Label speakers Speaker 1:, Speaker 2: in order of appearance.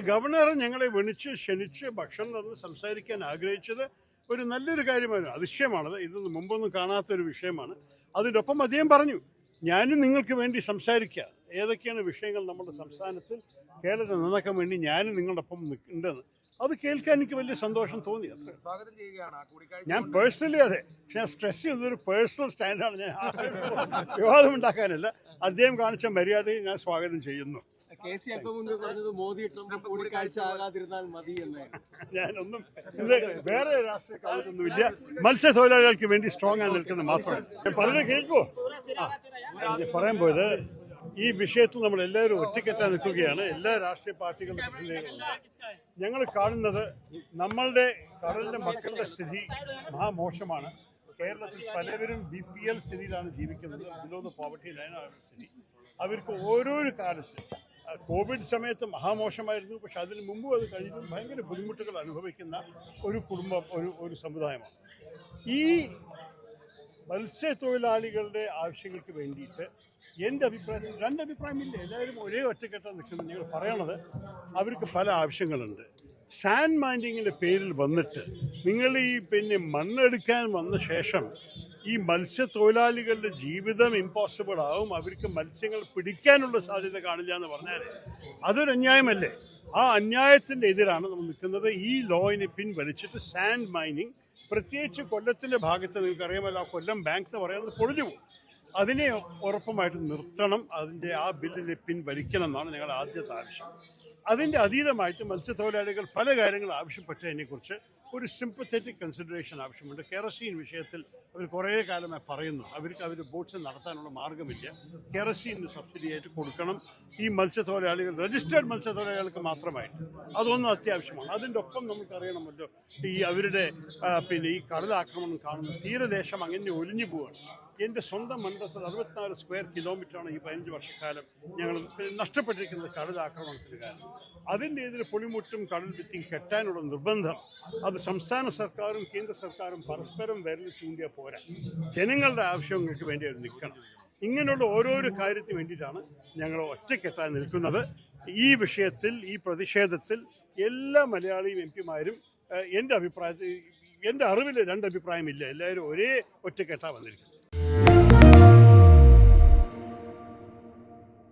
Speaker 1: Governor ഞങ്ങളെ വിളിച്ച് ക്ഷണിച്ച് ഭക്ഷണം തന്ന് സംസാരിക്കാൻ ആഗ്രഹിച്ചത് ഒരു നല്ലൊരു കാര്യമായിരുന്നു അതിശയമാണത്. ഇതൊന്നും മുമ്പൊന്നും കാണാത്തൊരു വിഷയമാണ്. അതിന്റെ അദ്ദേഹം പറഞ്ഞു ഞാനും നിങ്ങൾക്ക് വേണ്ടി സംസാരിക്കുക. ഏതൊക്കെയാണ് വിഷയങ്ങൾ നമ്മുടെ സംസ്ഥാനത്തിൽ? കേരളത്തിൽ നന്നാക്കാൻ വേണ്ടി ഞാനും നിങ്ങളുടെ ഒപ്പം നിൽക്കുന്നുണ്ടെന്ന് ഉണ്ടെന്ന്. അത് കേൾക്കാൻ എനിക്ക് വലിയ സന്തോഷം തോന്നി
Speaker 2: സ്വാഗതം ചെയ്യുകയാണ്
Speaker 1: ഞാൻ പേഴ്സണലി അതെ. പക്ഷെ ഞാൻ സ്ട്രെസ് ചെയ്തൊരു പേഴ്സണൽ സ്റ്റാൻഡാണ്. ഞാൻ വിവാദം ഉണ്ടാക്കാനല്ല. അദ്ദേഹം കാണിച്ച മര്യാദയെ ഞാൻ സ്വാഗതം ചെയ്യുന്നു.
Speaker 3: കെ സി അല്പം മുൻപ് പറഞ്ഞത് മോദി ട്രംപ് കൂടിക്കാഴ്ച ആകാതിരുന്നാൽ മതി എന്ന്.
Speaker 1: ഞാനൊന്നും വേറെ രാഷ്ട്രീയ കാലത്തൊന്നുമില്ല മത്സ്യത്തൊഴിലാളികൾക്ക് വേണ്ടി സ്ട്രോങ് ആയി നിൽക്കുന്ന മാത്രമാണ് പലരും പറഞ്ഞത് കേൾക്കുമോ പറയാൻ പോയത് ഈ വിഷയത്തിൽ നമ്മൾ എല്ലാവരും ഒറ്റക്കെട്ടാൻ നിൽക്കുകയാണ്. എല്ലാ രാഷ്ട്രീയ പാർട്ടികളും ഞങ്ങൾ കാണുന്നത് നമ്മളുടെ കടലിന്റെ മക്കളുടെ സ്ഥിതി മഹാമോശമാണ്. കേരളത്തിൽ പലവരും ബി പി എൽ സ്ഥിതിയിലാണ് ജീവിക്കുന്നത്. ബിലോ ദ പോവർട്ടി ലൈനാണ് സ്ഥിതി. അവർക്ക് ഓരോരോ കാലത്ത് കോവിഡ് സമയത്ത് മഹാമോശമായിരുന്നു. പക്ഷെ അതിന് മുമ്പും അത് കഴിഞ്ഞും ഭയങ്കര ബുദ്ധിമുട്ടുകൾ അനുഭവിക്കുന്ന ഒരു കുടുംബം ഒരു ഒരു സമുദായമാണ്. ഈ മത്സ്യത്തൊഴിലാളികളുടെ ആവശ്യങ്ങൾക്ക് വേണ്ടിയിട്ട് എന്റെ അഭിപ്രായത്തിൽ രണ്ട് അഭിപ്രായമില്ല. എല്ലാവരും ഒരേ ഒറ്റക്കെട്ടാണ് നിൽക്കുന്നത്. നിങ്ങൾ പറയണത് അവർക്ക് പല ആവശ്യങ്ങളുണ്ട്. സാൻഡ് മൈൻഡിങ്ങിന്റെ പേരിൽ വന്നിട്ട് നിങ്ങൾ ഈ പിന്നെ മണ്ണെടുക്കാൻ വന്ന ശേഷം ഈ മത്സ്യത്തൊഴിലാളികളുടെ ജീവിതം ഇമ്പോസിബിൾ ആവും. അവർക്ക് മത്സ്യങ്ങൾ പിടിക്കാനുള്ള സാധ്യത കാണില്ല എന്ന് പറഞ്ഞാൽ അതൊരു അന്യായമല്ലേ? ആ അന്യായത്തിന്റെ എതിരാണ് നമ്മൾ നിൽക്കുന്നത്. ഈ ലോയിനെ പിൻവലിച്ചിട്ട് സാൻഡ് മൈനിങ് പ്രത്യേകിച്ച് കൊല്ലത്തിന്റെ ഭാഗത്ത് നിങ്ങൾക്കറിയാമല്ലോ ആ കൊല്ലം ബാങ്ക് എന്ന് പറയുന്നത് പൊളിഞ്ഞു പോകും. അതിനെ ഉറപ്പുമായിട്ട് നിർത്തണം. അതിന്റെ ആ ബില്ലിനെ പിൻവലിക്കണം എന്നാണ് ഞങ്ങളുടെ ആദ്യത്തെ ആവശ്യം. അതിന്റെ അതീതമായിട്ട് മത്സ്യത്തൊഴിലാളികൾ പല കാര്യങ്ങൾ ആവശ്യപ്പെട്ടതിനെക്കുറിച്ച് ഒരു സിമ്പത്തറ്റിക് കൺസിഡറേഷൻ ആവശ്യമുണ്ട്. കെറസീൻ വിഷയത്തിൽ അവർ കുറേ കാലമായി പറയുന്നു. അവർക്ക് അവർ ബോട്ട്സ് നടത്താനുള്ള മാർഗമില്ല സബ്സിഡി ആയിട്ട് കൊടുക്കണം. ഈ മത്സ്യത്തൊഴിലാളികൾ രജിസ്റ്റേർഡ് മത്സ്യത്തൊഴിലാളികൾക്ക് മാത്രമായിട്ട്. അതൊന്നും അത്യാവശ്യമാണ്. അതിന്റെ ഒപ്പം നമുക്കറിയണമല്ലോ ഈ അവരുടെ പിന്നെ ഈ കടലാക്രമണം കാണുന്ന തീരദേശം അങ്ങനെ ഒലിഞ്ഞു പോവുകയാണ്. എന്റെ സ്വന്തം മണ്ഡലത്തിൽ അറുപത്തിനാല് സ്ക്വയർ കിലോമീറ്ററാണ് ഈ പതിനഞ്ച് വർഷക്കാലം ഞങ്ങൾ നഷ്ടപ്പെട്ടിരിക്കുന്നത് കടൽ ആക്രമണത്തിന് കാരണം. അതിന്റെ ഇതിൽ പൊളിമുട്ടും കടൽ ഭിത്തിയും കെട്ടാനുള്ള നിർബന്ധം. അത് സംസ്ഥാന സർക്കാരും കേന്ദ്ര സർക്കാരും പരസ്പരം വിരൽ ചൂണ്ടിയാൽ പോരാ. ജനങ്ങളുടെ ആവശ്യങ്ങൾക്ക് വേണ്ടി അവർ നിൽക്കണം. ഇങ്ങനെയുള്ള ഓരോരോ കാര്യത്തിന് വേണ്ടിയിട്ടാണ് ഞങ്ങൾ ഒറ്റക്കെട്ടായി നിൽക്കുന്നത്. ഈ വിഷയത്തിൽ ഈ പ്രതിഷേധത്തിൽ എല്ലാ മലയാളിയും എം പിമാരും എന്റെ അഭിപ്രായത്തിൽ എന്റെ അറിവിൽ രണ്ട് അഭിപ്രായമില്ല. എല്ലാവരും ഒരേ ഒറ്റക്കെട്ടാണ് വന്നിരിക്കുന്നത്.